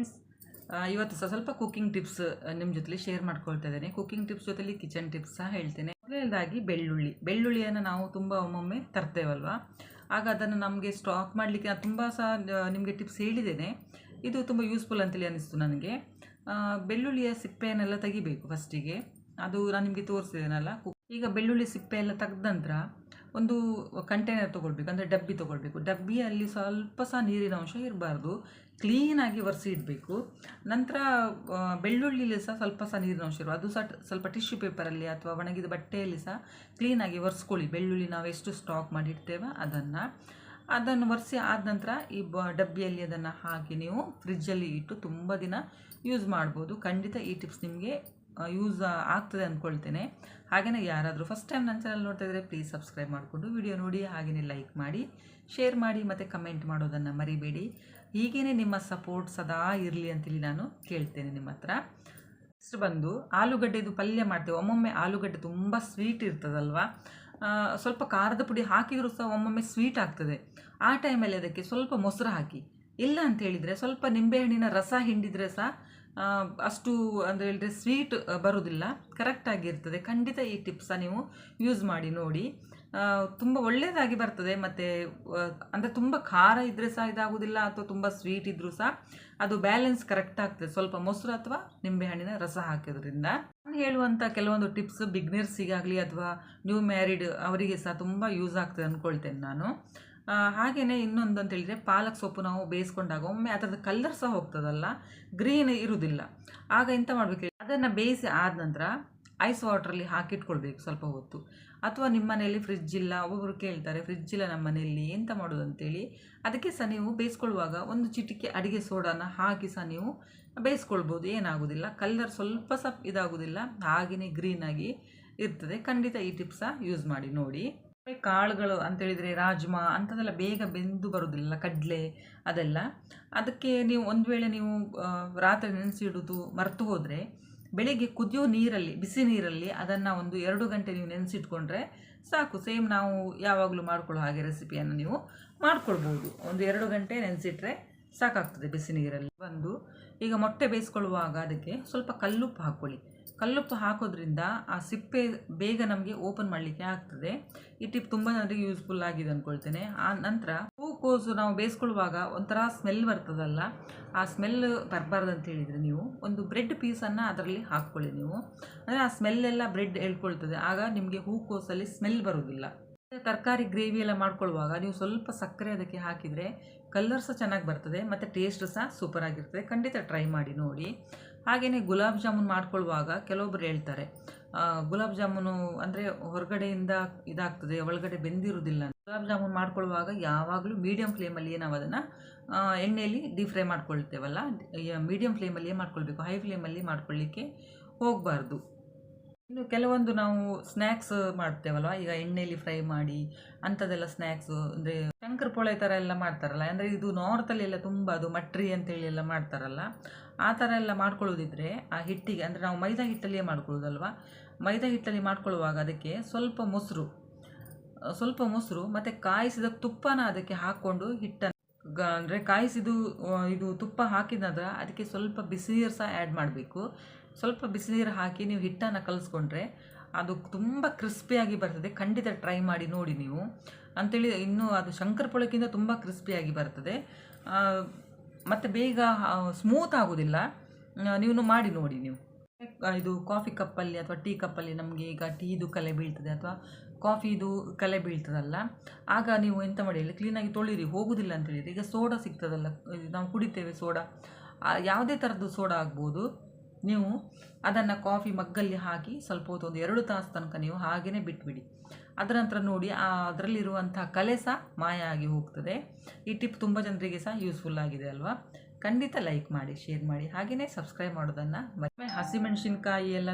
Friends ಇವತ್ತು ಸ್ವಲ್ಪ cooking tips ನಿಮ್ಮ ಜೊತೆಲಿ ಶೇರ್ ಮಾಡ್ಕೊಳ್ತಾ ಇದ್ದೇನೆ. ಕುಕ್ಕಿಂಗ್ ಟಿಪ್ಸ್ ಜೊತೆಲಿ ಕಿಚನ್ ಟಿಪ್ಸ್ ಸಹ ಹೇಳ್ತೇನೆ. ಮೊದಲನೇದಾಗಿ ಬೆಳ್ಳುಳ್ಳಿ. ಬೆಳ್ಳುಳ್ಳಿಯನ್ನು ನಾವು ತುಂಬ ಒಮ್ಮೊಮ್ಮೆ ತರ್ತೇವಲ್ವಾ? ಆಗ ಅದನ್ನು ನಮಗೆ ಸ್ಟಾಕ್ ಮಾಡಲಿಕ್ಕೆ ನಾನು ತುಂಬ ಸಹ ನಿಮಗೆ ಟಿಪ್ಸ್ ಹೇಳಿದ್ದೇನೆ. ಇದು ತುಂಬ ಯೂಸ್ಫುಲ್ ಅಂತೇಳಿ ಅನಿಸ್ತು ನನಗೆ. ಬೆಳ್ಳುಳ್ಳಿಯ ಸಿಪ್ಪೆಯನ್ನೆಲ್ಲ ತೆಗಿಬೇಕು ಫಸ್ಟಿಗೆ ಅದು ನಾನು ನಿಮಗೆ ತೋರಿಸಿದ್ದೇನಲ್ಲ ಈಗ ಬೆಳ್ಳುಳ್ಳಿ ಸಿಪ್ಪೆ ಎಲ್ಲ ತೆಗೆದ ನಂತರ ಒಂದು ಕಂಟೈನರ್ ತೊಗೊಳ್ಬೇಕು, ಅಂದರೆ ಡಬ್ಬಿ ತೊಗೊಳ್ಬೇಕು. ಡಬ್ಬಿಯಲ್ಲಿ ಸ್ವಲ್ಪ ಸಹ ನೀರಿನ ಅಂಶ ಇರಬಾರ್ದು. ಕ್ಲೀನಾಗಿ ಒರೆಸಿ ಇಡಬೇಕು. ನಂತರ ಬೆಳ್ಳುಳ್ಳಿಲಿ ಸಹ ಸ್ವಲ್ಪ ಸಹ ನೀರಿನ ಅಂಶ ಇರುವ ಅದು ಸಹ ಸ್ವಲ್ಪ ಟಿಶ್ಯೂ ಪೇಪರಲ್ಲಿ ಅಥವಾ ಒಣಗಿದ ಬಟ್ಟೆಯಲ್ಲಿ ಸಹ ಕ್ಲೀನಾಗಿ ಒರೆಸ್ಕೊಳ್ಳಿ. ಬೆಳ್ಳುಳ್ಳಿ ನಾವು ಎಷ್ಟು ಸ್ಟಾಕ್ ಮಾಡಿಡ್ತೇವೆ ಅದನ್ನು. ಅದನ್ನು ಒರೆಸಿ ಆದ ನಂತರ ಈ ಬ ಡಬ್ಬಿಯಲ್ಲಿ ಅದನ್ನು ಹಾಕಿ ನೀವು ಫ್ರಿಜ್ಜಲ್ಲಿ ಇಟ್ಟು ತುಂಬ ದಿನ ಯೂಸ್ ಮಾಡ್ಬೋದು. ಖಂಡಿತ ಈ ಟಿಪ್ಸ್ ನಿಮಗೆ ಯೂಸ್ ಆಗ್ತದೆ ಅಂದ್ಕೊಳ್ತೇನೆ ಹಾಗೆಯೇ ಯಾರಾದರೂ ಫಸ್ಟ್ ಟೈಮ್ ನನ್ನ ಚಾನಲ್ ನೋಡ್ತಾ ಇದ್ದರೆ ಪ್ಲೀಸ್ ಸಬ್ಸ್ಕ್ರೈಬ್ ಮಾಡಿಕೊಂಡು ವಿಡಿಯೋ ನೋಡಿ ಹಾಗೆಯೇ ಲೈಕ್ ಮಾಡಿ ಶೇರ್ ಮಾಡಿ ಮತ್ತು ಕಮೆಂಟ್ ಮಾಡೋದನ್ನು ಮರಿಬೇಡಿ. ಹೀಗೇ ನಿಮ್ಮ ಸಪೋರ್ಟ್ ಸದಾ ಇರಲಿ ಅಂತೇಳಿ ನಾನು ಕೇಳ್ತೇನೆ ನಿಮ್ಮ ಹತ್ರ. ನೆಕ್ಸ್ಟ್ ಬಂದು ಆಲೂಗಡ್ಡೆದು ಪಲ್ಯ ಮಾಡ್ತೇವೆ. ಒಮ್ಮೊಮ್ಮೆ ಆಲೂಗಡ್ಡೆ ತುಂಬ ಸ್ವೀಟ್ ಇರ್ತದಲ್ವಾ? ಸ್ವಲ್ಪ ಖಾರದ ಪುಡಿ ಹಾಕಿದರೂ ಸಹ ಒಮ್ಮೊಮ್ಮೆ ಸ್ವೀಟ್ ಆಗ್ತದೆ. ಆ ಟೈಮಲ್ಲಿ ಅದಕ್ಕೆ ಸ್ವಲ್ಪ ಮೊಸರು ಹಾಕಿ. ಇಲ್ಲ ಅಂತ ಹೇಳಿದರೆ ಸ್ವಲ್ಪ ನಿಂಬೆಹಣ್ಣಿನ ರಸ ಹಿಂಡಿದರೆ ಸಹ ಅಷ್ಟು ಅಂದರೆ ಹೇಳಿದರೆ ಸ್ವೀಟ್ ಬರೋದಿಲ್ಲ. ಕರೆಕ್ಟಾಗಿರ್ತದೆ ಖಂಡಿತ ಈ ಟಿಪ್ಸ ನೀವು ಯೂಸ್ ಮಾಡಿ, ನೋಡಿ. ತುಂಬ ಒಳ್ಳೆಯದಾಗಿ ಬರ್ತದೆ. ಮತ್ತು ಅಂದರೆ ತುಂಬ ಖಾರ ಇದ್ದರೆ ಸಹ ಇದಾಗೋದಿಲ್ಲ, ಅಥವಾ ತುಂಬ ಸ್ವೀಟ್ ಇದ್ದರೂ ಸಹ ಅದು ಬ್ಯಾಲೆನ್ಸ್ ಕರೆಕ್ಟ್ ಆಗ್ತದೆ. ಸ್ವಲ್ಪ ಮೊಸರು ಅಥವಾ ನಿಂಬೆಹಣ್ಣಿನ ರಸ ಹಾಕೋದ್ರಿಂದ. ನಾನು ಹೇಳುವಂಥ ಕೆಲವೊಂದು ಟಿಪ್ಸ್ ಬಿಗ್ನರ್ಸಿಗಾಗಲಿ ಅಥವಾ ನ್ಯೂ ಮ್ಯಾರಿಡ್ ಅವರಿಗೆ ಸಹ ತುಂಬ ಯೂಸ್ ಆಗ್ತದೆ ಅಂದ್ಕೊಳ್ತೇನೆ ನಾನು. ಆ, ಹಾಗೇನೆ ಇನ್ನೊಂದು ಅಂತ ಹೇಳಿದರೆ ಪಾಲಕ್ ಸೊಪ್ಪು ನಾವು ಬೇಯಿಸ್ಕೊಂಡಾಗ ಒಮ್ಮೆ ಅದರದ್ದು ಕಲರ್ ಸಹ ಹೋಗ್ತದಲ್ಲ ಗ್ರೀನ್ ಇರುವುದಿಲ್ಲ ಆಗ ಎಂತ ಮಾಡಬೇಕು ಅದನ್ನು ಬೇಯಿಸಿ ಆದ ನಂತರ ಐಸ್ ವಾಟ್ರಲ್ಲಿ ಹಾಕಿಟ್ಕೊಳ್ಬೇಕು ಸ್ವಲ್ಪ ಹೊತ್ತು. ಅಥವಾ ನಿಮ್ಮ ಮನೆಯಲ್ಲಿ ಫ್ರಿಜ್ ಇಲ್ಲ ಒಬ್ಬೊಬ್ಬರು ಕೇಳ್ತಾರೆ ಫ್ರಿಜ್ ಇಲ್ಲ ನಮ್ಮ ಮನೆಯಲ್ಲಿ ಎಂತ ಮಾಡೋದು? ಅಂತೇಳಿ ಅದಕ್ಕೆ ಸಹ ನೀವು ಬೇಯಿಸ್ಕೊಳ್ಳುವಾಗ ಒಂದು ಚಿಟಿಕೆ ಅಡುಗೆ ಸೋಡಾನ ಹಾಕಿ ಸಹ ನೀವು ಬೇಯಿಸ್ಕೊಳ್ಬೋದು ಏನಾಗೋದಿಲ್ಲ. ಕಲರ್ ಸ್ವಲ್ಪ ಸಹ ಇದಾಗೋದಿಲ್ಲ ಹಾಗೆಯೇ ಗ್ರೀನಾಗಿ ಇರ್ತದೆ. ಖಂಡಿತ ಈ ಟಿಪ್ಸ ಯೂಸ್ ಮಾಡಿ ನೋಡಿ. ಕಾಳುಗಳು ಅಂತೇಳಿದರೆ ರಾಜ್ಮಾ ಅಂಥದ್ದೆಲ್ಲ ಬೇಗ ಬೆಂದು ಬರೋದಿಲ್ಲ ಕಡಲೆ ಅದೆಲ್ಲ. ಅದಕ್ಕೆ ನೀವು ಒಂದು ವೇಳೆ ನೀವು ರಾತ್ರಿ ನೆನೆಸಿಡೋದು ಮರೆತು ಹೋದರೆ ಬೆಳಿಗ್ಗೆ ಕುದಿಯೋ ನೀರಲ್ಲಿ, ಬಿಸಿ ನೀರಲ್ಲಿ ಅದನ್ನು ಒಂದು ಎರಡು ಗಂಟೆ ನೀವು ನೆನೆಸಿಟ್ಕೊಂಡ್ರೆ ಸಾಕು. ಸೇಮ್ ನಾವು ಯಾವಾಗಲೂ ಮಾಡ್ಕೊಳ್ಳೋ ಹಾಗೆ ರೆಸಿಪಿಯನ್ನು ನೀವು ಮಾಡ್ಕೊಳ್ಬೋದು. ಒಂದು ಎರಡು ಗಂಟೆ ನೆನೆಸಿಟ್ರೆ ಸಾಕಾಗ್ತದೆ ಬಿಸಿ ನೀರಲ್ಲಿ. ಬಂದು ಈಗ ಮೊಟ್ಟೆ ಬೇಯಿಸ್ಕೊಳ್ಳುವಾಗ ಅದಕ್ಕೆ ಸ್ವಲ್ಪ ಕಲ್ಲುಪ್ಪು ಹಾಕ್ಕೊಳ್ಳಿ. ಕಲ್ಲುಪ್ಪು ಹಾಕೋದ್ರಿಂದ ಆ ಸಿಪ್ಪೆ ಬೇಗ ನಮಗೆ ಓಪನ್ ಮಾಡಲಿಕ್ಕೆ ಆಗ್ತದೆ. ಈ ಟಿಪ್ ತುಂಬ ನನಗೆ ಯೂಸ್ಫುಲ್ ಆಗಿದೆ ಅಂದ್ಕೊಳ್ತೇನೆ ಆ ನಂತರ ಹೂಕೋಸು ನಾವು ಬೇಯಿಸ್ಕೊಳ್ಳುವಾಗ ಒಂಥರ ಸ್ಮೆಲ್ ಬರ್ತದಲ್ಲ, ಆ ಸ್ಮೆಲ್ ಬರಬಾರ್ದು ಅಂತ ಹೇಳಿದರೆ ನೀವು ಒಂದು ಬ್ರೆಡ್ ಪೀಸನ್ನು ಅದರಲ್ಲಿ ಹಾಕ್ಕೊಳ್ಳಿ ನೀವು. ಅಂದರೆ ಆ ಸ್ಮೆಲ್ ಎಲ್ಲ ಬ್ರೆಡ್ ಹೇಳ್ಕೊಳ್ತದೆ. ಆಗ ನಿಮಗೆ ಹೂಕೋಸಲ್ಲಿ ಸ್ಮೆಲ್ ಬರೋದಿಲ್ಲ. ತರಕಾರಿ ಗ್ರೇವಿ ಎಲ್ಲ ಮಾಡ್ಕೊಳ್ಳುವಾಗ ನೀವು ಸ್ವಲ್ಪ ಸಕ್ಕರೆ ಅದಕ್ಕೆ ಹಾಕಿದರೆ ಕಲರ್ ಸಹ ಚೆನ್ನಾಗಿ ಬರ್ತದೆ, ಮತ್ತು ಟೇಸ್ಟ್ ಸಹ ಸೂಪರ್ ಆಗಿರ್ತದೆ. ಖಂಡಿತ ಟ್ರೈ ಮಾಡಿ ನೋಡಿ. ಹಾಗೆಯೇ ಗುಲಾಬ್ ಜಾಮೂನ್ ಮಾಡ್ಕೊಳ್ಳುವಾಗ ಕೆಲವೊಬ್ಬರು ಹೇಳ್ತಾರೆ ಗುಲಾಬ್ ಜಾಮೂನು ಅಂದರೆ ಹೊರಗಡೆಯಿಂದ ಇದಾಗ್ತದೆ, ಒಳಗಡೆ ಬೆಂದಿರುವುದಿಲ್ಲ ಗುಲಾಬ್ ಜಾಮೂನ್ ಮಾಡ್ಕೊಳ್ಳುವಾಗ ಯಾವಾಗಲೂ ಮೀಡಿಯಂ ಫ್ಲೇಮಲ್ಲಿಯೇ ನಾವು ಅದನ್ನು ಎಣ್ಣೆಯಲ್ಲಿ ಡೀಪ್ ಫ್ರೈ ಮಾಡ್ಕೊಳ್ತೇವಲ್ಲ ಮೀಡಿಯಮ್ ಫ್ಲೇಮಲ್ಲಿಯೇ ಮಾಡ್ಕೊಳ್ಬೇಕು ಹೈ ಫ್ಲೇಮಲ್ಲಿ ಮಾಡ್ಕೊಳ್ಳಿಕ್ಕೆ ಹೋಗಬಾರ್ದು. ಇನ್ನು ಕೆಲವೊಂದು ನಾವು ಸ್ನ್ಯಾಕ್ಸ್ ಮಾಡ್ತೇವಲ್ವ, ಈಗ ಎಣ್ಣೆಯಲ್ಲಿ ಫ್ರೈ ಮಾಡಿ ಅಂಥದ್ದೆಲ್ಲ ಸ್ನ್ಯಾಕ್ಸು ಅಂದರೆ ಶಂಕರ್ ಪೊಳೆ ಥರ ಎಲ್ಲ ಮಾಡ್ತಾರಲ್ಲ, ಅಂದರೆ ಇದು ನಾರ್ತಲ್ಲಿ ಎಲ್ಲ ತುಂಬ ಅದು ಮಟ್ರಿ ಅಂತೇಳಿ ಎಲ್ಲ ಮಾಡ್ತಾರಲ್ಲ ಆ ಥರ ಎಲ್ಲ ಮಾಡ್ಕೊಳ್ಳೋದಿದ್ರೆ ಆ ಹಿಟ್ಟಿಗೆ, ಅಂದರೆ ನಾವು ಮೈದಾ ಹಿಟ್ಟಲ್ಲಿಯೇ ಮಾಡ್ಕೊಳ್ಳೋದಲ್ವ? ಮೈದಾ ಹಿಟ್ಟಲ್ಲಿ ಮಾಡ್ಕೊಳ್ಳುವಾಗ ಅದಕ್ಕೆ ಸ್ವಲ್ಪ ಮೊಸರು ಸ್ವಲ್ಪ ಮೊಸರು ಮತ್ತು ಕಾಯಿಸಿದ ತುಪ್ಪನ ಅದಕ್ಕೆ ಹಾಕ್ಕೊಂಡು ಹಿಟ್ಟನ್ನು ಅಂದರೆ ಕಾಯಿಸಿದು ಇದು ತುಪ್ಪ ಹಾಕಿದ ನಂತರ ಅದಕ್ಕೆ ಸ್ವಲ್ಪ ಬಿಸಿನೀರು ಸಹ ಆ್ಯಡ್ ಮಾಡಬೇಕು. ಸ್ವಲ್ಪ ಬಿಸಿನೀರು ಹಾಕಿ ನೀವು ಹಿಟ್ಟನ್ನು ಕಲಿಸ್ಕೊಂಡ್ರೆ ಅದು ತುಂಬ ಕ್ರಿಸ್ಪಿಯಾಗಿ ಬರ್ತದೆ. ಖಂಡಿತ ಟ್ರೈ ಮಾಡಿ ನೋಡಿ ನೀವು. ಅಂಥೇಳಿ ಇನ್ನೂ ಅದು ಶಂಕರ ಪೊಳಕ್ಕಿಂತ ತುಂಬ ಕ್ರಿಸ್ಪಿಯಾಗಿ ಬರ್ತದೆ. ಮತ್ತು ಬೇಗ ಸ್ಮೂತ್ ಆಗೋದಿಲ್ಲ. ನೀವು ಮಾಡಿ ನೋಡಿ ನೀವು. ಇದು ಕಾಫಿ ಕಪ್ಪಲ್ಲಿ ಅಥವಾ ಟೀ ಕಪ್ಪಲ್ಲಿ ನಮಗೆ ಈಗ ಟೀದು ಕಲೆ ಬೀಳ್ತದೆ ಅಥವಾ ಕಾಫಿದು ಕಲೆ ಬೀಳ್ತದಲ್ಲ. ಆಗ ನೀವು ಎಂತ ಮಾಡಿ ಹೇಳಿ ಕ್ಲೀನಾಗಿ ತೊಳಿರಿ, ಹೋಗುದಿಲ್ಲ ಅಂತ ಈಗ ಸೋಡಾ ಸಿಗ್ತದಲ್ಲ. ನಾವು ಕುಡಿತೇವೆ ಸೋಡಾ ಯಾವುದೇ ಥರದ್ದು ಸೋಡಾ ಆಗ್ಬೋದು. ನೀವು ಅದನ್ನು ಕಾಫಿ ಮಗ್ಗಲ್ಲಿ ಹಾಕಿ ಸ್ವಲ್ಪ ಹೊತ್ತು, ಒಂದು ಎರಡು ತಾಸು ತನಕ ನೀವು ಹಾಗೆಯೇ ಬಿಟ್ಬಿಡಿ. ಅದರ ನಂತರ ನೋಡಿ ಅದರಲ್ಲಿರುವಂಥ ಕಲೆ ಸಹ ಮಾಯ ಆಗಿ ಹೋಗ್ತದೆ. ಈ ಟಿಪ್ ತುಂಬ ಜನರಿಗೆ ಸಹ ಯೂಸ್ಫುಲ್ ಆಗಿದೆ ಅಲ್ವಾ? ಖಂಡಿತ ಲೈಕ್ ಮಾಡಿ, ಶೇರ್ ಮಾಡಿ ಹಾಗೆಯೇ ಸಬ್ಸ್ಕ್ರೈಬ್ ಮಾಡೋದನ್ನು ಮತ್ತೆ ಹಸಿಮೆಣಸಿನ್ಕಾಯಿ ಎಲ್ಲ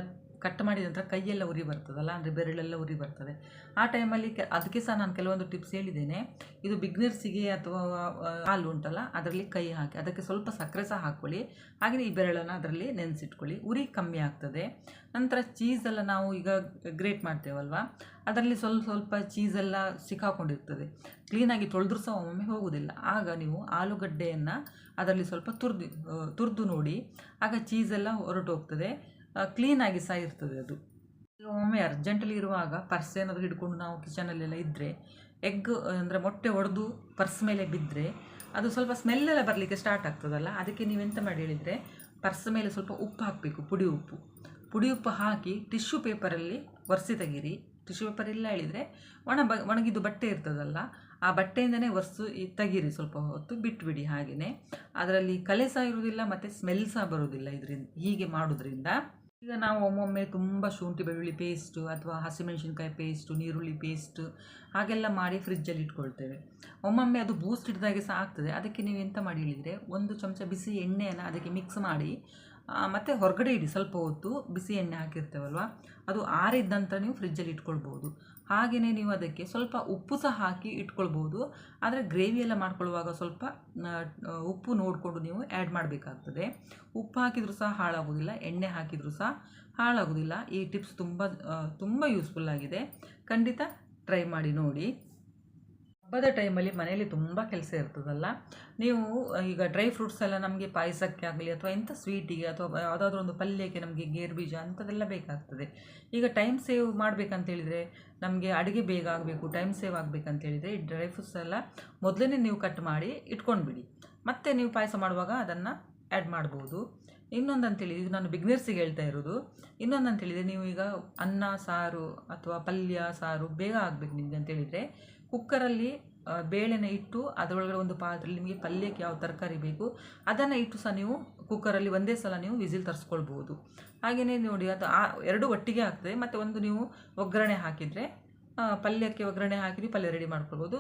ಕಟ್ ಮಾಡಿದ ನಂತರ ಕೈಯೆಲ್ಲ ಉರಿ ಬರ್ತದಲ್ಲ, ಅಂದರೆ ಬೆರಳೆಲ್ಲ ಉರಿ ಬರ್ತದೆ. ಆ ಟೈಮಲ್ಲಿ ಅದಕ್ಕೆ ಸಹ ನಾನು ಕೆಲವೊಂದು ಟಿಪ್ಸ್ ಹೇಳಿದ್ದೇನೆ. ಇದು ಬಿಗ್ನರ್ಸಿಗೆ ಅಥವಾ ಹಾಲು ಉಂಟಲ್ಲ, ಅದರಲ್ಲಿ ಕೈ ಹಾಕಿ, ಅದಕ್ಕೆ ಸ್ವಲ್ಪ ಸಕ್ಕರೆ ಸಹ ಹಾಕ್ಕೊಳ್ಳಿ. ಹಾಗೆ ಈ ಬೆರಳನ್ನು ಅದರಲ್ಲಿ ನೆನೆಸಿಟ್ಕೊಳ್ಳಿ. ಉರಿ ಕಮ್ಮಿ ಆಗ್ತದೆ. ನಂತರ ಚೀಸೆಲ್ಲ ನಾವು ಈಗ ಗ್ರೇಟ್ ಮಾಡ್ತೇವಲ್ವ, ಅದರಲ್ಲಿ ಸ್ವಲ್ಪ ಸ್ವಲ್ಪ ಚೀಸೆಲ್ಲ ಸಿಕ್ಕಾಕೊಂಡಿರ್ತದೆ. ಕ್ಲೀನಾಗಿ ತೊಳೆದ್ರೂ ಸಹ ಒಮ್ಮೊಮ್ಮೆ ಹೋಗೋದಿಲ್ಲ. ಆಗ ನೀವು ಆಲೂಗಡ್ಡೆಯನ್ನು ಅದರಲ್ಲಿ ಸ್ವಲ್ಪ ತುರ್ದು, ತುರಿದು ನೋಡಿ, ಆಗ ಚೀಸೆಲ್ಲ ಹೊರಟು ಹೋಗ್ತದೆ ಕ್ಲೀನಾಗಿ ಸಹ ಇರ್ತದೆ ಅದು. ಒಮ್ಮೆ ಅರ್ಜೆಂಟಲ್ಲಿ ಇರುವಾಗ ಪರ್ಸ್ ಏನಾದರೂ ಹಿಡ್ಕೊಂಡು ನಾವು ಕಿಚನಲ್ಲೆಲ್ಲ ಇದ್ದರೆ ಎಗ್ ಅಂದರೆ ಮೊಟ್ಟೆ ಒಡೆದು ಪರ್ಸ್ ಮೇಲೆ ಬಿದ್ದರೆ ಅದು ಸ್ವಲ್ಪ ಸ್ಮೆಲ್ಲೆಲ್ಲ ಬರಲಿಕ್ಕೆ ಸ್ಟಾರ್ಟ್ ಆಗ್ತದಲ್ಲ? ಅದಕ್ಕೆ ನೀವೆಂತ ಮಾಡಿ ಹೇಳಿದರೆ ಪರ್ಸ್ ಮೇಲೆ ಸ್ವಲ್ಪ ಉಪ್ಪು ಹಾಕಬೇಕು, ಪುಡಿ ಉಪ್ಪು. ಪುಡಿ ಉಪ್ಪು ಹಾಕಿ ಟಿಶ್ಯೂ ಪೇಪರಲ್ಲಿ ಒರೆಸಿ ತೆಗೀರಿ. ಟಿಶ್ಯೂ ಪೇಪರ್ ಇಲ್ಲ ಹೇಳಿದರೆ ಒಣ ಬ, ಒಣಗಿದ್ದು ಬಟ್ಟೆ ಇರ್ತದಲ್ಲ, ಆ ಬಟ್ಟೆಯಿಂದನೇ ಒರೆಸು ತೆಗೀರಿ ಸ್ವಲ್ಪ ಹೊತ್ತು, ಬಿಟ್ಬಿಡಿ ಹಾಗೆಯೇ ಅದರಲ್ಲಿ ಕಲೆ ಸಹ ಇರುವುದಿಲ್ಲ, ಮತ್ತು ಸ್ಮೆಲ್ ಸಹ ಬರುವುದಿಲ್ಲ ಇದರಿಂದ, ಹೀಗೆ ಮಾಡೋದ್ರಿಂದ. ಈಗ ನಾವು ಒಮ್ಮೊಮ್ಮೆ ತುಂಬ ಶುಂಠಿ, ಬೆಳ್ಳುಳ್ಳಿ ಪೇಸ್ಟು ಅಥವಾ ಹಸಿಮೆಣಸಿನ್ಕಾಯಿ ಪೇಸ್ಟು ನೀರುಳ್ಳಿ ಪೇಸ್ಟು ಹಾಗೆಲ್ಲ ಮಾಡಿ ಫ್ರಿಜ್ಜಲ್ಲಿ ಇಟ್ಕೊಳ್ತೇವೆ. ಒಮ್ಮೊಮ್ಮೆ ಅದು ಬೂಸ್ಟ್ ಹಿಡಿದಾಗೆ ಸಹ ಆಗ್ತದೆ. ಅದಕ್ಕೆ ನೀವು ಎಂತ ಮಾಡಿ ಹೇಳಿದರೆ ಒಂದು ಚಮಚ ಬಿಸಿ ಎಣ್ಣೆಯನ್ನು ಅದಕ್ಕೆ ಮಿಕ್ಸ್ ಮಾಡಿ ಮತ್ತೆ ಹೊರಗಡೆ ಇಡಿ, ಸ್ವಲ್ಪ ಹೊತ್ತು ಬಿಸಿ ಎಣ್ಣೆ ಹಾಕಿರ್ತೇವಲ್ವ? ಅದು ಆರಿದ ನಂತರ ನೀವು ಫ್ರಿಜ್ಜಲ್ಲಿ ಇಟ್ಕೊಳ್ಬೋದು. ಹಾಗೆಯೇ ನೀವು ಅದಕ್ಕೆ ಸ್ವಲ್ಪ ಉಪ್ಪು ಸಹ ಹಾಕಿ ಇಟ್ಕೊಳ್ಬೋದು. ಆದರೆ ಗ್ರೇವಿ ಎಲ್ಲ ಮಾಡ್ಕೊಳ್ಳುವಾಗ ಸ್ವಲ್ಪ ಉಪ್ಪು ನೋಡಿಕೊಂಡು ನೀವು ಆ್ಯಡ್ ಮಾಡಬೇಕಾಗ್ತದೆ. ಉಪ್ಪು ಹಾಕಿದರೂ ಸಹ ಹಾಳಾಗೋದಿಲ್ಲ, ಎಣ್ಣೆ ಹಾಕಿದರೂ ಸಹ ಹಾಳಾಗೋದಿಲ್ಲ. ಈ ಟಿಪ್ಸ್ ತುಂಬ ತುಂಬ ಯೂಸ್ಫುಲ್ ಆಗಿದೆ. ಖಂಡಿತ ಟ್ರೈ ಮಾಡಿ ನೋಡಿ. ಹಬ್ಬದ ಟೈಮಲ್ಲಿ ಮನೆಯಲ್ಲಿ ತುಂಬ ಕೆಲಸ ಇರ್ತದಲ್ಲ? ನೀವು ಈಗ ಡ್ರೈ ಫ್ರೂಟ್ಸ್ ಎಲ್ಲ ನಮಗೆ ಪಾಯಸಕ್ಕೆ ಆಗಲಿ ಅಥವಾ ಎಂಥ ಸ್ವೀಟಿಗೆ ಅಥವಾ ಯಾವುದಾದ್ರೂ ಒಂದು ಪಲ್ಯಕ್ಕೆ ನಮಗೆ ಗೇರು ಬೀಜ ಅಂಥದ್ದೆಲ್ಲ ಬೇಕಾಗ್ತದೆ. ಈಗ ಟೈಮ್ ಸೇವ್ ಮಾಡಬೇಕಂತೇಳಿದರೆ ನಮಗೆ ಅಡುಗೆ ಬೇಗ ಆಗಬೇಕು ಟೈಮ್ ಸೇವ್ ಆಗಬೇಕಂತೇಳಿದರೆ ಈ ಡ್ರೈ ಫ್ರೂಟ್ಸ್ ಎಲ್ಲ ಮೊದಲೇ ನೀವು ಕಟ್ ಮಾಡಿ ಇಟ್ಕೊಂಡ್ಬಿಡಿ. ಮತ್ತೆ ನೀವು ಪಾಯಸ ಮಾಡುವಾಗ ಅದನ್ನು ಆ್ಯಡ್ ಮಾಡ್ಬೋದು. ಇನ್ನೊಂದು ಅಂತೇಳಿ ಇದು ನಾನು ಬಿಗ್ನರ್ಸಿಗೆ ಹೇಳ್ತಾ ಇರೋದು ಇನ್ನೊಂದು ಅಂತೇಳಿದರೆ ನೀವು ಈಗ ಅನ್ನ, ಸಾರು ಅಥವಾ ಪಲ್ಯ, ಸಾರು ಬೇಗ ಆಗಬೇಕು ನಿಮಗೆ ಅಂತೇಳಿದರೆ ಕುಕ್ಕರಲ್ಲಿ ಬೇಳೆನ ಇಟ್ಟು ಅದರೊಳಗಡೆ ಒಂದು ಪಾತ್ರೆಯಲ್ಲಿ ನಿಮಗೆ ಪಲ್ಯಕ್ಕೆ ಯಾವ ತರಕಾರಿ ಬೇಕು, ಅದನ್ನು ಇಟ್ಟು ಸಹ ನೀವು ಕುಕ್ಕರಲ್ಲಿ ಒಂದೇ ಸಲ ನೀವು ವಿಸಿಲ್ ತರಿಸ್ಕೊಳ್ಬೋದು ಹಾಗೆಯೇ ನೋಡಿ, ಅದು ಆ ಎರಡು ಒಟ್ಟಿಗೆ ಆಗ್ತದೆ. ಮತ್ತು ಒಂದು ನೀವು ಒಗ್ಗರಣೆ ಹಾಕಿದರೆ ಪಲ್ಯಕ್ಕೆ ಒಗ್ಗರಣೆ ಹಾಕಿ ಪಲ್ಯ ರೆಡಿ ಮಾಡ್ಕೊಳ್ಬೋದು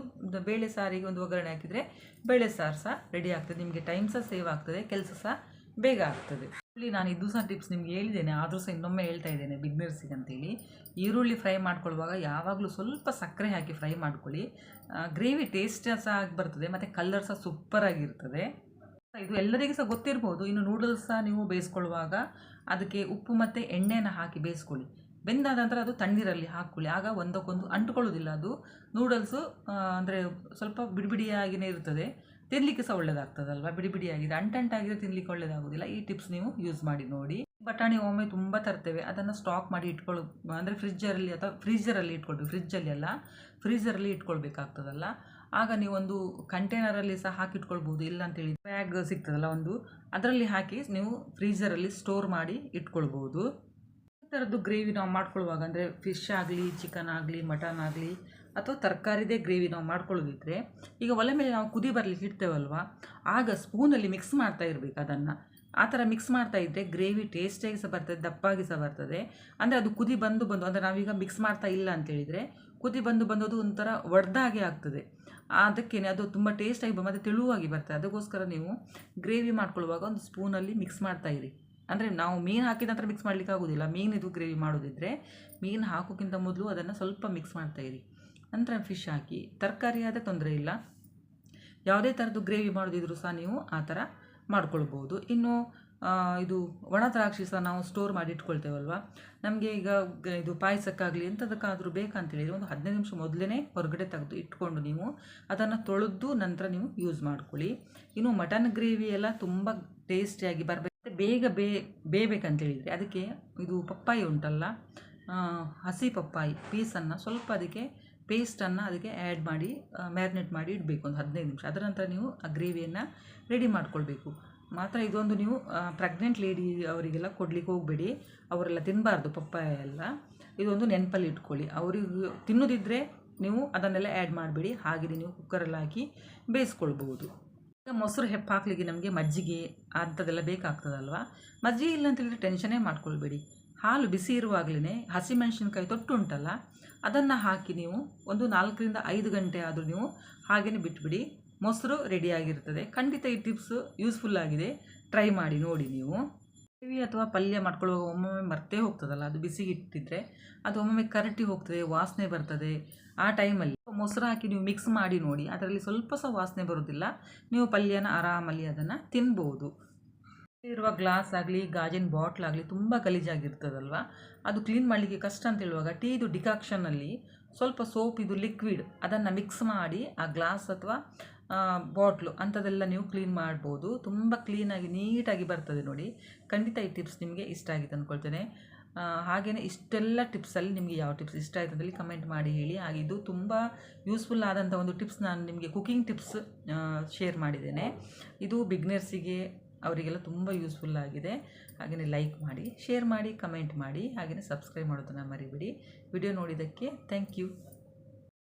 ಬೇಳೆ ಸಾರಿಗೆ ಒಂದು ಒಗ್ಗರಣೆ ಹಾಕಿದರೆ, ಬೇಳೆ ಸಾರು ಸಹ ರೆಡಿ ಆಗ್ತದೆ. ನಿಮಗೆ ಟೈಮ್ ಸಹ ಸೇವ್ ಆಗ್ತದೆ, ಕೆಲಸ ಸಹ ಬೇಗ ಆಗ್ತದೆ. ಇಲ್ಲಿ ನಾನು ಇದು ಸಹ ಟಿಪ್ಸ್ ನಿಮ್ಗೆ ಹೇಳಿದ್ದೇನೆ. ಆದರೂ ಸಹ ಇನ್ನೊಮ್ಮೆ ಹೇಳ್ತಾ ಇದ್ದೇನೆ. ಬಿಗ್ನರ್ಸಿಗೆ ಅಂತೇಳಿ. ಈರುಳ್ಳಿ ಫ್ರೈ ಮಾಡ್ಕೊಳ್ಳುವಾಗ ಯಾವಾಗಲೂ ಸ್ವಲ್ಪ ಸಕ್ಕರೆ ಹಾಕಿ ಫ್ರೈ ಮಾಡ್ಕೊಳ್ಳಿ. ಗ್ರೇವಿ ಟೇಸ್ಟ್ ಸಹ ಬರ್ತದೆ ಮತ್ತು ಕಲರ್ ಸಹ ಸೂಪರಾಗಿರ್ತದೆ ಇದು ಎಲ್ಲರಿಗೂ ಸಹ ಗೊತ್ತಿರ್ಬೋದು. ಇನ್ನು ನೂಡಲ್ಸ್ ಸಹ ನೀವು ಬೇಯಿಸ್ಕೊಳ್ಳುವಾಗ ಅದಕ್ಕೆ ಉಪ್ಪು ಮತ್ತು ಎಣ್ಣೆನ ಹಾಕಿ ಬೇಯಿಸ್ಕೊಳ್ಳಿ. ಬೆಂದಾದ ನಂತರ ಅದು ತಣ್ಣೀರಲ್ಲಿ ಹಾಕ್ಕೊಳ್ಳಿ. ಆಗ ಒಂದಕ್ಕೊಂದು ಅಂಟ್ಕೊಳ್ಳೋದಿಲ್ಲ ಅದು. ನೂಡಲ್ಸು ಅಂದರೆ ಸ್ವಲ್ಪ ಬಿಡಿಬಿಡಿಯಾಗಿಯೇ ಇರ್ತದೆ. ತಿನ್ನಲಿಕ್ಕೆ ಸಹ ಒಳ್ಳೆಯದಾಗ್ತದಲ್ವ ಬಿಡಿ ಬಿಡಿಯಾಗಿದೆ. ಅಂಟಂಟಾಗಿದ್ರೆ ತಿನ್ಲಿಕ್ಕೆ ಒಳ್ಳೆಯದಾಗೋದಿಲ್ಲ ಈ ಟಿಪ್ಸ್ ನೀವು ಯೂಸ್ ಮಾಡಿ ನೋಡಿ. ಬಟಾಣಿ, ಒಮ್ಮೆ ತುಂಬ ತರ್ತೇವೆ. ಅದನ್ನು ಸ್ಟಾಕ್ ಮಾಡಿ ಇಟ್ಕೊಳ್ಳೋ. ಅಂದರೆ ಫ್ರಿಜ್ಜರಲ್ಲಿ ಅಥವಾ ಫ್ರೀಜರಲ್ಲಿ ಇಟ್ಕೊಳ್ಬೇಕು. ಫ್ರಿಜ್ಜಲ್ಲಿ ಅಲ್ಲ ಫ್ರೀಜರಲ್ಲಿ ಇಟ್ಕೊಳ್ಬೇಕಾಗ್ತದಲ್ಲ. ಆಗ ನೀವೊಂದು ಕಂಟೈನರಲ್ಲಿ ಸಹ ಹಾಕಿಟ್ಕೊಳ್ಬೋದು ಇಲ್ಲ ಅಂತೇಳಿ ಬ್ಯಾಗ್ ಸಿಗ್ತದಲ್ಲ ಒಂದು. ಅದರಲ್ಲಿ ಹಾಕಿ ನೀವು ಫ್ರೀಜರಲ್ಲಿ ಸ್ಟೋರ್ ಮಾಡಿ ಇಟ್ಕೊಳ್ಬೋದು ಈ ಥರದ್ದು ಗ್ರೇವಿ ನಾವು ಮಾಡ್ಕೊಳ್ಳುವಾಗ ಅಂದರೆ ಫಿಶ್ ಆಗಲಿ ಚಿಕನ್ ಆಗಲಿ ಮಟನ್ ಆಗಲಿ ಅಥವಾ ತರಕಾರಿದೇ ಗ್ರೇವಿ ನಾವು ಮಾಡ್ಕೊಳ್ಳೋದಿದ್ರೆ, ಈಗ ಒಲೆ ಮೇಲೆ ನಾವು ಕುದಿ ಬರಲಿಕ್ಕೆ ಇಡ್ತೇವಲ್ವ? ಆಗ ಸ್ಪೂನಲ್ಲಿ ಮಿಕ್ಸ್ ಮಾಡ್ತಾ ಇರಬೇಕು ಅದನ್ನು. ಆ ಥರ ಮಿಕ್ಸ್ ಮಾಡ್ತಾ ಇದ್ದರೆ ಗ್ರೇವಿ ಟೇಸ್ಟಾಗಿ ಸಹ ಬರ್ತದೆ, ದಪ್ಪಾಗಿ ಸಹ ಬರ್ತದೆ. ಅಂದರೆ ಅದು ಕುದಿ ಬಂದು ಬಂದು, ಅಂದರೆ ನಾವೀಗ ಮಿಕ್ಸ್ ಮಾಡ್ತಾ ಇಲ್ಲ ಅಂತೇಳಿದರೆ ಕುದಿ ಬಂದು ಬಂದು ಅದು ಒಂಥರ ಒಡ್ದಾಗೆ ಆಗ್ತದೆ. ಅದಕ್ಕೇ ಅದು ತುಂಬ ಟೇಸ್ಟಾಗಿ ಮತ್ತು ತೆಳುವಾಗಿ ಬರ್ತದೆ. ಅದಕ್ಕೋಸ್ಕರ ನೀವು ಗ್ರೇವಿ ಮಾಡ್ಕೊಳ್ಳುವಾಗ ಒಂದು ಸ್ಪೂನಲ್ಲಿ ಮಿಕ್ಸ್ ಮಾಡ್ತಾ ಇರಿ. ಅಂದರೆ ನಾವು ಮೀನು ಹಾಕಿದ ನಂತರ ಮಿಕ್ಸ್ ಮಾಡಲಿಕ್ಕೆ ಆಗೋದಿಲ್ಲ. ಮೀನಿದು ಗ್ರೇವಿ ಮಾಡೋದಿದ್ರೆ, ಮೀನು ಹಾಕೋಕ್ಕಿಂತ ಮೊದಲು ಅದನ್ನು ಸ್ವಲ್ಪ ಮಿಕ್ಸ್ ಮಾಡ್ತಾ ನಂತರ ಫಿಶ್ ಹಾಕಿ. ತರಕಾರಿ ಆದರೆ ತೊಂದರೆ ಇಲ್ಲ. ಯಾವುದೇ ಥರದ್ದು ಗ್ರೇವಿ ಮಾಡೋದಿದ್ರು ಸಹ ನೀವು ಆ ಥರ ಮಾಡ್ಕೊಳ್ಬೋದು ಇನ್ನು ಇದು ಒಣ ದ್ರಾಕ್ಷಿ ಸಹ ನಾವು ಸ್ಟೋರ್ ಮಾಡಿ ಇಟ್ಕೊಳ್ತೇವಲ್ವ? ನಮಗೆ ಈಗ ಇದು ಪಾಯಸಕ್ಕಾಗಲಿ ಎಂಥದಕ್ಕಾದರೂ ಬೇಕಂತೇಳಿದರೆ ಒಂದು ಹದಿನೈದು ನಿಮಿಷ ಮೊದಲೇ ಹೊರಗಡೆ ತೆಗೆದು ಇಟ್ಕೊಂಡು ನೀವು ಅದನ್ನು ತೊಳೆದು ನಂತರ ನೀವು ಯೂಸ್ ಮಾಡ್ಕೊಳ್ಳಿ. ಇನ್ನು ಮಟನ್ ಗ್ರೇವಿ ಎಲ್ಲ ತುಂಬ ಟೇಸ್ಟಿಯಾಗಿ ಬರಬೇಕು. ಬೇಗ ಬೇ ಬೇಯಬೇಕಂತೇಳಿದರೆ ಅದಕ್ಕೆ ಇದು ಪಪ್ಪಾಯಿ ಉಂಟಲ್ಲ ಹಸಿ ಪಪ್ಪಾಯಿ, ಪೀಸನ್ನು ಸ್ವಲ್ಪ ಅದಕ್ಕೆ ಪೇಸ್ಟನ್ನು ಅದಕ್ಕೆ ಆ್ಯಡ್ ಮಾಡಿ ಮ್ಯಾರಿನೇಟ್ ಮಾಡಿ ಇಡಬೇಕು, ಒಂದು ಹದಿನೈದು ನಿಮಿಷ. ಅದರ ನಂತರ ನೀವು ಆ ಗ್ರೇವಿಯನ್ನು ರೆಡಿ ಮಾಡ್ಕೊಳ್ಬೇಕು. ಮಾತ್ರ ಇದೊಂದು ನೀವು ಪ್ರೆಗ್ನೆಂಟ್ ಲೇಡಿ ಅವರಿಗೆಲ್ಲ ಕೊಡಲಿಕ್ಕೆ ಹೋಗಬೇಡಿ. ಅವರೆಲ್ಲ ತಿನ್ನಬಾರ್ದು ಪಪ್ಪಾಯ ಎಲ್ಲ. ಇದೊಂದು ನೆನಪಲ್ಲಿ ಇಟ್ಕೊಳ್ಳಿ. ಅವರಿಗೆ ತಿನ್ನೋದಿದ್ದರೆ ನೀವು ಅದನ್ನೆಲ್ಲ ಆ್ಯಡ್ ಮಾಡಬೇಡಿ. ಹಾಗೆಯೇ ನೀವು ಕುಕ್ಕರಲ್ಲಿ ಹಾಕಿ ಬೇಯಿಸ್ಕೊಳ್ಬೋದು. ಈಗ ಮೊಸರು ಹೆಪ್ಪು ಹಾಕ್ಲಿಕ್ಕೆ ನಮಗೆ ಮಜ್ಜಿಗೆ ಅಂಥದ್ದೆಲ್ಲ ಬೇಕಾಗ್ತದಲ್ವ? ಮಜ್ಜಿಗೆ ಇಲ್ಲ ಅಂತೇಳಿದ್ರೆ ಟೆನ್ಷನೇ ಮಾಡ್ಕೊಳ್ಬೇಡಿ. ಹಾಲು ಬಿಸಿ ಇರುವಾಗಲೇ ಹಸಿಮೆಣಸಿನ್ಕಾಯಿ ತೊಟ್ಟು ಉಂಟಲ್ಲ ಅದನ್ನು ಹಾಕಿ ನೀವು ಒಂದು ನಾಲ್ಕರಿಂದ ಐದು ಗಂಟೆ ಆದರೂ ನೀವು ಹಾಗೆಯೇ ಬಿಟ್ಬಿಡಿ. ಮೊಸರು ರೆಡಿಯಾಗಿರ್ತದೆ ಖಂಡಿತ ಈ ಟಿಪ್ಸು ಯೂಸ್ಫುಲ್ ಆಗಿದೆ. ಟ್ರೈ ಮಾಡಿ ನೋಡಿ ನೀವು. ಗ್ರೇವಿ ಅಥವಾ ಪಲ್ಯ ಮಾಡ್ಕೊಳ್ಳುವಾಗ ಒಮ್ಮೊಮ್ಮೆ ಮರ್ತೇ ಹೋಗ್ತದಲ್ಲ, ಅದು ಬಿಸಿಗೆ ಇಟ್ಟಿದ್ರೆ ಅದು ಒಮ್ಮೊಮ್ಮೆ ಕರಟಿ ಹೋಗ್ತದೆ, ವಾಸನೆ ಬರ್ತದೆ. ಆ ಟೈಮಲ್ಲಿ ಮೊಸರು ಹಾಕಿ ನೀವು ಮಿಕ್ಸ್ ಮಾಡಿ ನೋಡಿ. ಅದರಲ್ಲಿ ಸ್ವಲ್ಪ ಸಹ ವಾಸನೆ ಬರೋದಿಲ್ಲ. ನೀವು ಪಲ್ಯನ ಆರಾಮಲ್ಲಿ ಅದನ್ನು ತಿನ್ಬೋದು. ಇರುವ ಗ್ಲಾಸ್ ಆಗಲಿ, ಗಾಜಿನ ಬಾಟ್ಲ್ ಆಗಲಿ ತುಂಬ ಗಲೀಜಾಗಿರ್ತದಲ್ವ? ಅದು ಕ್ಲೀನ್ ಮಾಡಲಿಕ್ಕೆ ಕಷ್ಟ ಅಂತ ಹೇಳುವಾಗ ಟೀದು ಡಿಕಾಕ್ಷನಲ್ಲಿ ಸ್ವಲ್ಪ ಸೋಪ್, ಇದು ಲಿಕ್ವಿಡ್ ಅದನ್ನು ಮಿಕ್ಸ್ ಮಾಡಿ ಆ ಗ್ಲಾಸ್ ಅಥವಾ ಬಾಟ್ಲು ಅಂಥದ್ದೆಲ್ಲ ನೀವು ಕ್ಲೀನ್ ಮಾಡ್ಬೋದು. ತುಂಬ ಕ್ಲೀನಾಗಿ ನೀಟಾಗಿ ಬರ್ತದೆ ನೋಡಿ. ಖಂಡಿತ ಈ ಟಿಪ್ಸ್ ನಿಮಗೆ ಇಷ್ಟ ಆಗಿದೆ ಅಂದ್ಕೊಳ್ತೇನೆ ಹಾಗೆಯೇ ಇಷ್ಟೆಲ್ಲ ಟಿಪ್ಸಲ್ಲಿ ನಿಮಗೆ ಯಾವ ಟಿಪ್ಸ್ ಇಷ್ಟ ಆಯಿತು ಅಂತೇಳಿ ಕಮೆಂಟ್ ಮಾಡಿ ಹೇಳಿ. ಹಾಗೆ ಇದು ತುಂಬ ಯೂಸ್ಫುಲ್ ಆದಂಥ ಒಂದು ಟಿಪ್ಸ್ ನಾನು ನಿಮಗೆ ಕುಕಿಂಗ್ ಟಿಪ್ಸ್ ಶೇರ್ ಮಾಡಿದ್ದೇನೆ. ಇದು ಬಿಗ್ನರ್ಸಿಗೆ ಅವರಿಗೆಲ್ಲ ತುಂಬ ಯೂಸ್ಫುಲ್ ಆಗಿದೆ. ಹಾಗೆಯೇ ಲೈಕ್ ಮಾಡಿ ಶೇರ್ ಮಾಡಿ ಕಮೆಂಟ್ ಮಾಡಿ ಹಾಗೆಯೇ ಸಬ್ಸ್ಕ್ರೈಬ್ ಮಾಡೋದನ್ನು ಮರಿಬೇಡಿ. ವಿಡಿಯೋ ನೋಡಿದ್ದಕ್ಕೆ ಥ್ಯಾಂಕ್ ಯು